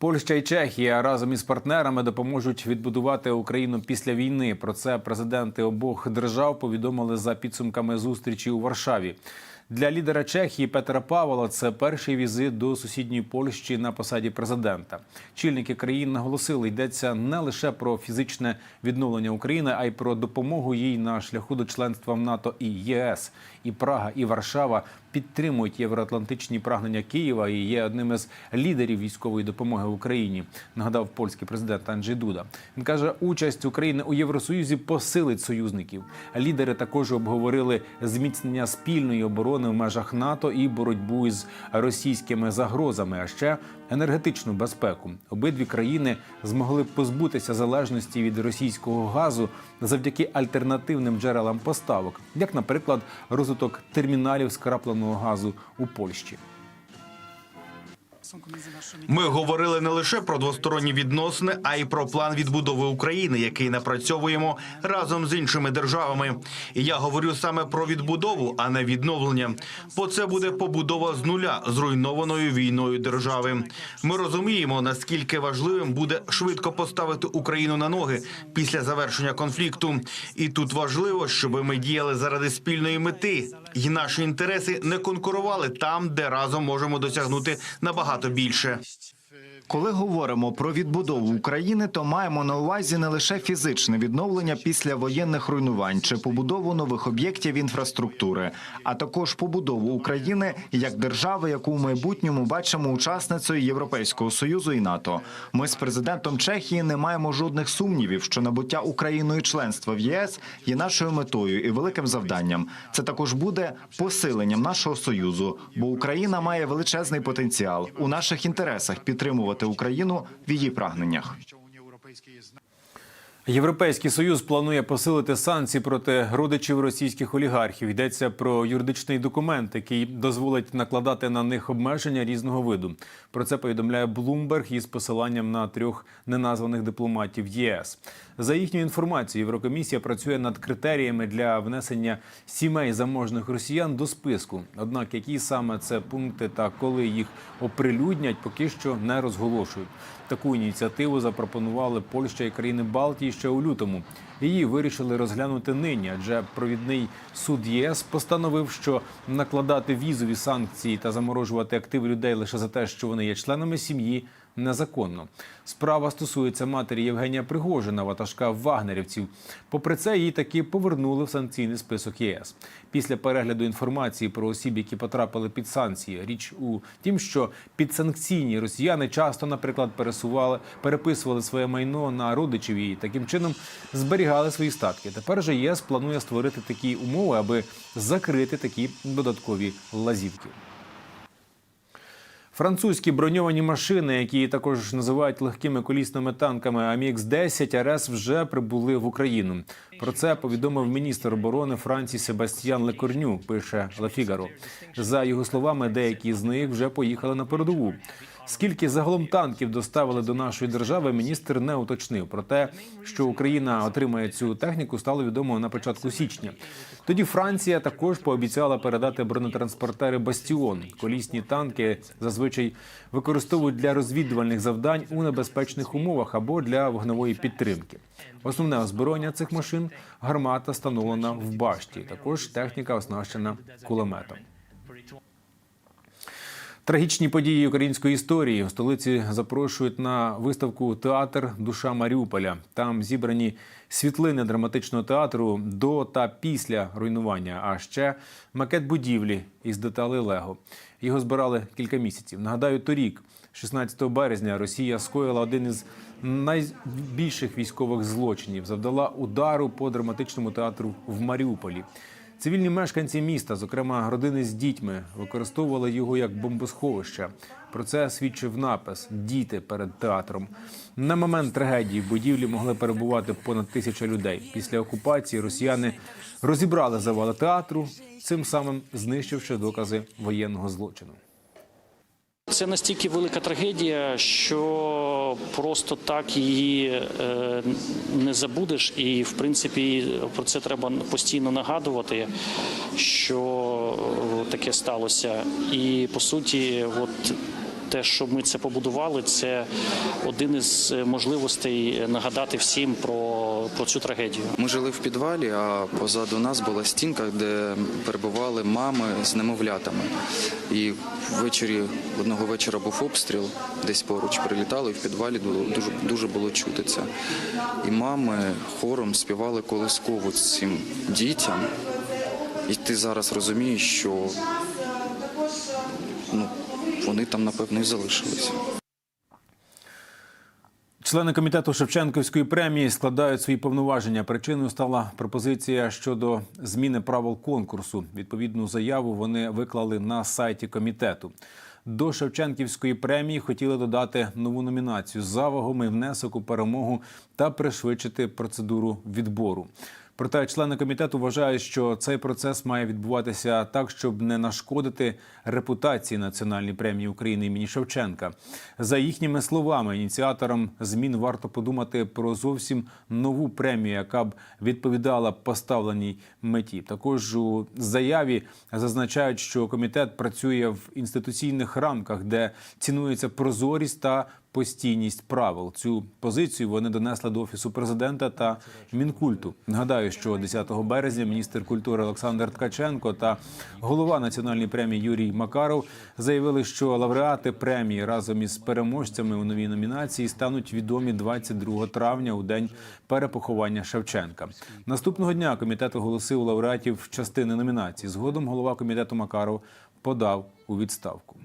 Польща і Чехія разом із партнерами допоможуть відбудувати Україну після війни. Про це президенти обох держав повідомили за підсумками зустрічі у Варшаві. Для лідера Чехії Петра Павла це перший візит до сусідньої Польщі на посаді президента. Чільники країн наголосили, йдеться не лише про фізичне відновлення України, а й про допомогу їй на шляху до членства в НАТО і ЄС. І Прага, і Варшава підтримують євроатлантичні прагнення Києва і є одним із лідерів військової допомоги Україні. Нагадав польський президент Анджей Дуда. Він каже, участь України у Євросоюзі посилить союзників. Лідери також обговорили зміцнення спільної оборони в межах НАТО і боротьбу із російськими загрозами, а ще енергетичну безпеку. Обидві країни змогли позбутися залежності від російського газу завдяки альтернативним джерелам поставок, як, наприклад, розвиток терміналів скрапленого газу у Польщі. Ми говорили не лише про двосторонні відносини, а й про план відбудови України, який напрацьовуємо разом з іншими державами. І я говорю саме про відбудову, а не відновлення. Бо це буде побудова з нуля зруйнованою війною держави. Ми розуміємо, наскільки важливим буде швидко поставити Україну на ноги після завершення конфлікту. І тут важливо, щоб ми діяли заради спільної мети, і наші інтереси не конкурували там, де разом можемо досягнути набагато більше. Коли говоримо про відбудову України, то маємо на увазі не лише фізичне відновлення після воєнних руйнувань чи побудову нових об'єктів інфраструктури, а також побудову України як держави, яку в майбутньому бачимо учасницею Європейського союзу і НАТО. Ми з президентом Чехії не маємо жодних сумнівів, що набуття Україною членства в ЄС є нашою метою і великим завданням. Це також буде посиленням нашого союзу, бо Україна має величезний потенціал у наших інтересах підтримувати Україну в її прагненнях. Європейський союз планує посилити санкції проти родичів російських олігархів. Йдеться про юридичний документ, який дозволить накладати на них обмеження різного виду. Про це повідомляє Bloomberg із посиланням на трьох неназваних дипломатів ЄС. За їхньою інформацією, Єврокомісія працює над критеріями для внесення сімей заможних росіян до списку. Однак, які саме це пункти та коли їх оприлюднять, поки що не розголошують. Таку ініціативу запропонували Польща і країни Балтії ще у лютому. Її вирішили розглянути нині, адже провідний суд ЄС постановив, що накладати візові санкції та заморожувати активи людей лише за те, що вони є членами сім'ї. Незаконно справа стосується матері Євгенія Пригожина, ватажка вагнерівців. Попри це, її таки повернули в санкційний список ЄС. Після перегляду інформації про осіб, які потрапили під санкції. Річ у тім, що підсанкційні росіяни часто, наприклад, пересували, переписували своє майно на родичів і таким чином зберігали свої статки. Тепер же ЄС планує створити такі умови, аби закрити такі додаткові лазівки. Французькі броньовані машини, які також називають легкими колісними танками амікс 10 РС вже прибули в Україну. Про це повідомив міністр оборони Франції Себастьян Лекорню. Пише «Ла Фігаро». За його словами, деякі з них вже поїхали на передову. Скільки загалом танків доставили до нашої держави, міністр не уточнив. Про те, що Україна отримає цю техніку, стало відомо на початку січня. Тоді Франція також пообіцяла передати бронетранспортери Бастіон. Колісні танки зазвичай використовують для розвідувальних завдань у небезпечних умовах або для вогневої підтримки. Основне озброєння цих машин гармата встановлена в башті. Також техніка оснащена кулеметом. Трагічні події української історії у столиці запрошують на виставку Театр Душа Маріуполя. Там зібрані світлини драматичного театру до та після руйнування, а ще макет будівлі із деталей Лего. Його збирали кілька місяців. Нагадаю, торік, 16 березня, Росія скоїла один із найбільших військових злочинів. Завдала удару по драматичному театру в Маріуполі. Цивільні мешканці міста, зокрема родини з дітьми, використовували його як бомбосховище. Про це свідчив напис Діти перед театром. На момент трагедії в будівлі могли перебувати понад тисяча людей. Після окупації росіяни розібрали завали театру, цим самим знищивши докази воєнного злочину. Це настільки велика трагедія, що просто так її е, не забудеш, і в принципі про це треба постійно нагадувати, що е, таке сталося. І по суті, от те, що ми це побудували, це один із е, можливостей нагадати всім про, про цю трагедію. Ми жили в підвалі, а позаду нас була стінка, де перебували мами з немовлятами. І ввечері одного вечора був обстріл, десь поруч прилітали, і в підвалі було дуже дуже було чути це. І мами хором співали колискову цим дітям. І ти зараз розумієш, що ну, вони там напевно і залишилися. Члени комітету Шевченківської премії складають свої повноваження. Причиною стала пропозиція щодо зміни правил конкурсу. Відповідну заяву вони виклали на сайті комітету. До Шевченківської премії хотіли додати нову номінацію за вагомий внесок у перемогу та пришвидшити процедуру відбору. Проте члени комітету вважають, що цей процес має відбуватися так, щоб не нашкодити репутації Національної премії України імені Шевченка. За їхніми словами, ініціаторам змін варто подумати про зовсім нову премію, яка б відповідала поставленій меті. Також у заяві зазначають, що комітет працює в інституційних рамках, де цінується прозорість та постійність правил. Цю позицію вони донесли до офісу президента та мінкульту. Нагадаю, що 10 березня міністр культури Олександр Ткаченко та голова національної премії Юрій Макаров заявили, що лауреати премії разом із переможцями у новій номінації стануть відомі 22 травня у день перепоховання Шевченка. Наступного дня комітет оголосив лауреатів частини номінації. Згодом голова комітету Макаров подав у відставку.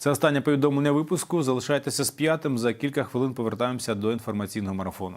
Це останнє повідомлення випуску. Залишайтеся з п'ятим. За кілька хвилин повертаємося до інформаційного марафону.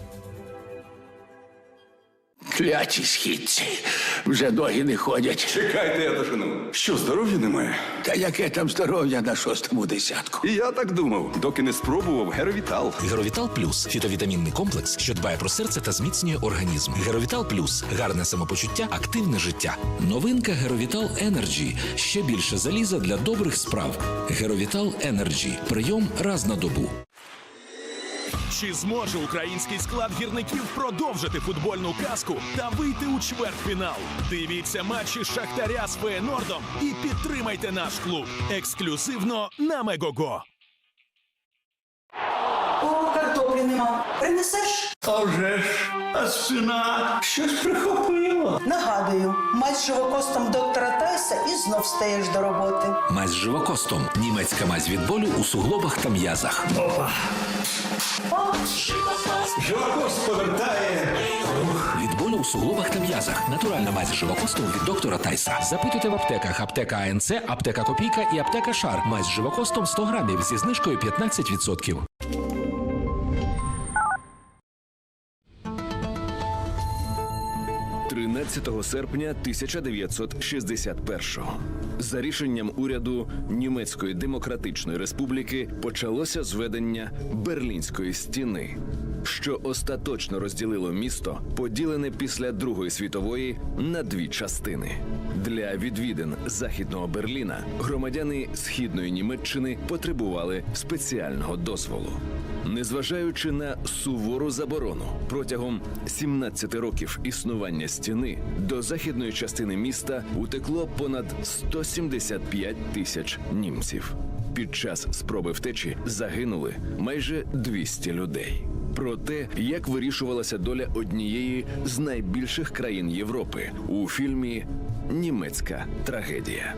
Кляті східці. Вже ноги не ходять. Чекайте, я дожену. Що, здоров'я немає? Та яке там здоров'я на шостому десятку? І я так думав, доки не спробував Геровітал. Геровітал Плюс фітовітамінний комплекс, що дбає про серце та зміцнює організм. Геровітал Плюс гарне самопочуття, активне життя. Новинка Геровітал Енерджі. Ще більше заліза для добрих справ. Геровітал Енерджі. Прийом раз на добу. Чи зможе український склад гірників продовжити футбольну казку та вийти у чвертьфінал? Дивіться матчі Шахтаря з Феєнордом і підтримайте наш клуб ексклюзивно на Мегого. О, картоплі нема. Принесеш? А вже ж, а сина щось прихопило. Нагадую, матч з живокостом доктора Тайса і знов стаєш до роботи. Мазь з живокостом. Німецька мазь від болю у суглобах та м'язах. Живокост повертає. Від у суглобах та м'язах. Натуральна мазь живокосту від доктора Тайса. Запитуйте в аптеках. Аптека АНЦ, аптека Копійка і аптека Шар. Мазь з живокостом 100 грамів зі знижкою 15%. – 13 серпня 1961-го. За рішенням уряду Німецької Демократичної Республіки почалося зведення Берлінської стіни, що остаточно розділило місто, поділене після Другої світової на дві частини. Для відвідин західного Берліна громадяни східної Німеччини потребували спеціального дозволу. Незважаючи на сувору заборону протягом 17 років існування стіни до західної частини міста утекло понад 175 тисяч німців. Під час спроби втечі загинули майже 200 людей. Про те, як вирішувалася доля однієї з найбільших країн Європи у фільмі Німецька трагедія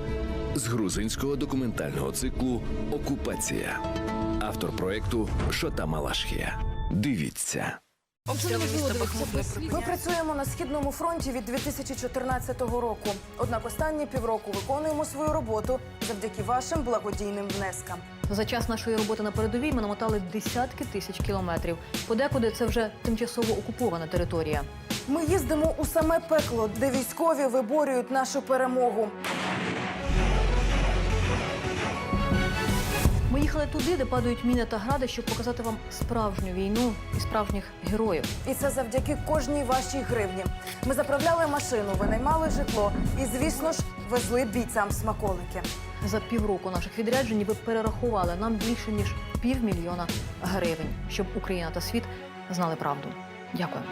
з грузинського документального циклу Окупація. Автор проекту Шота Малашхія. Дивіться. Ми працюємо на східному фронті від 2014 року. Однак останні півроку виконуємо свою роботу завдяки вашим благодійним внескам. За час нашої роботи на передовій ми намотали десятки тисяч кілометрів. Подекуди це вже тимчасово окупована територія. Ми їздимо у саме пекло, де військові виборюють нашу перемогу. Ми їхали туди, де падають міни та гради, щоб показати вам справжню війну і справжніх героїв. І це завдяки кожній вашій гривні. Ми заправляли машину, винаймали житло і, звісно ж, везли бійцям смаколики. За півроку наших відряджень ви перерахували нам більше ніж півмільйона гривень, щоб Україна та світ знали правду. Дякую.